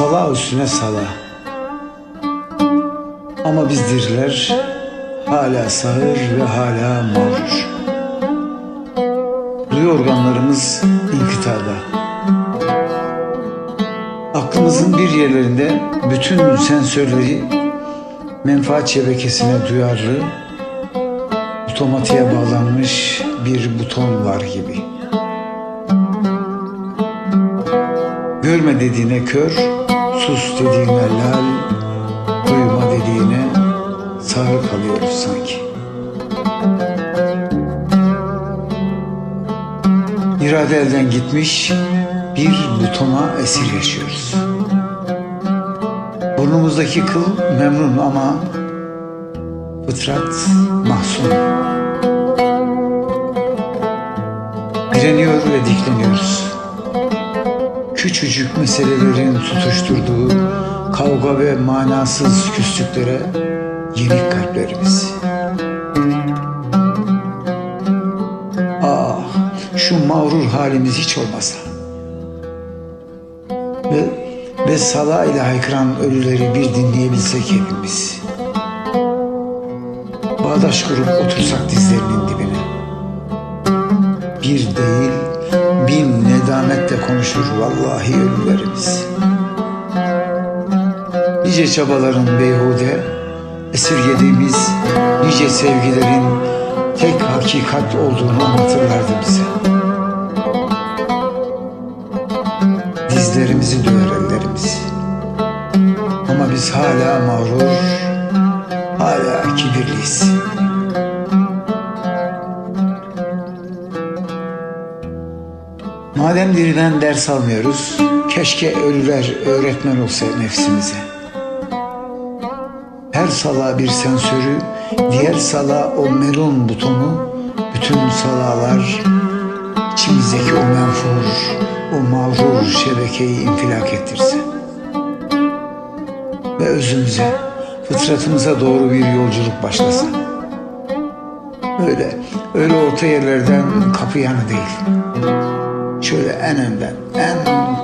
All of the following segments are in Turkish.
Sala üstüne sala. Ama biz diriler hala sağır ve hala mağrur. Duyu organlarımız inkıtada. Aklımızın bir yerlerinde bütün sensörleri menfaat şebekesine duyarlı, otomatiğe bağlanmış bir buton var gibi. Görme dediğine kör, sus dediğine lal, duyma dediğine sağır kalıyoruz sanki. İrade elden gitmiş, bir butona esir yaşıyoruz. Burnumuzdaki kıl memnun ama fıtrat mahzun. Direniyor ve dikleniyoruz. Küçücük meselelerin tutuşturduğu kavga ve manasız küslüklere yenik kalplerimiz. Ah şu mağrur halimiz hiç olmasa. Ve, ve sala ile haykıran ölüleri bir dinleyebilsek hepimiz. Bağdaş kurup otursak dizlerinin dibine. Bir değil, nedametle konuşur vallahi ölülerimiz. Nice çabaların beyhude, esirgediğimiz nice sevgilerin tek hakikat olduğunu anlatırlardı bize. Dizlerimizi döver ellerimiz. Ama biz hala mağrur, hala kibirliyiz. Madem diriden ders almıyoruz, keşke ölüler öğretmen olsa nefsimize. Her sala bir sensörü, diğer sala o melun butonu, bütün salalar içimizdeki o menfur, o mağrur şebekeyi infilak ettirse. Ve özümüze, fıtratımıza doğru bir yolculuk başlasa. Öyle, öyle orta yerlerden kapı yanı değil. Şöyle en önden, en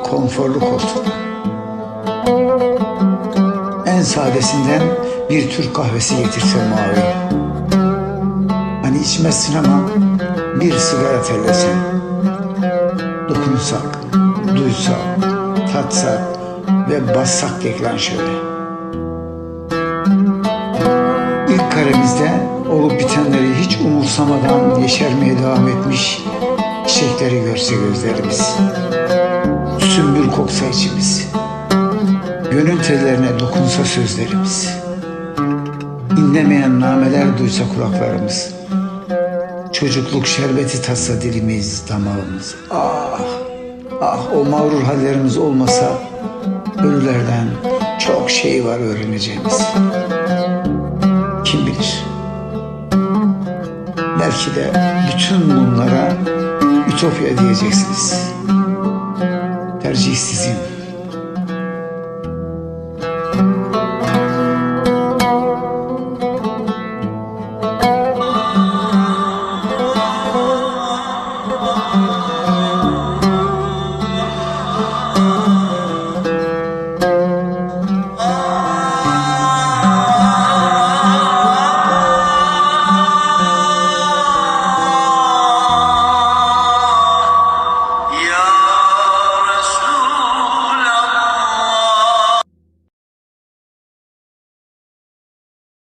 konforlu koltukta. En sadesinden bir Türk kahvesi getirse mavi. Hani içmezsin ama bir sigara tellesen. Dokunsak, duysak, tatsak ve bassak ekran şöyle. İlk karemizde olup bitenleri hiç umursamadan yeşermeye devam etmiş çiçekleri görse gözlerimiz. Sümbül koksa içimiz. Gönül tellerine dokunsa sözlerimiz. İnlemeyen nameler duysa kulaklarımız. Çocukluk şerbeti tatsa dilimiz, damağımız. Ah, ah o mağrur hallerimiz olmasa ölülerden çok şey var öğreneceğimiz. Kim bilir? Belki de bütün bunlara Ütopya diyeceksiniz. Tercih sizin.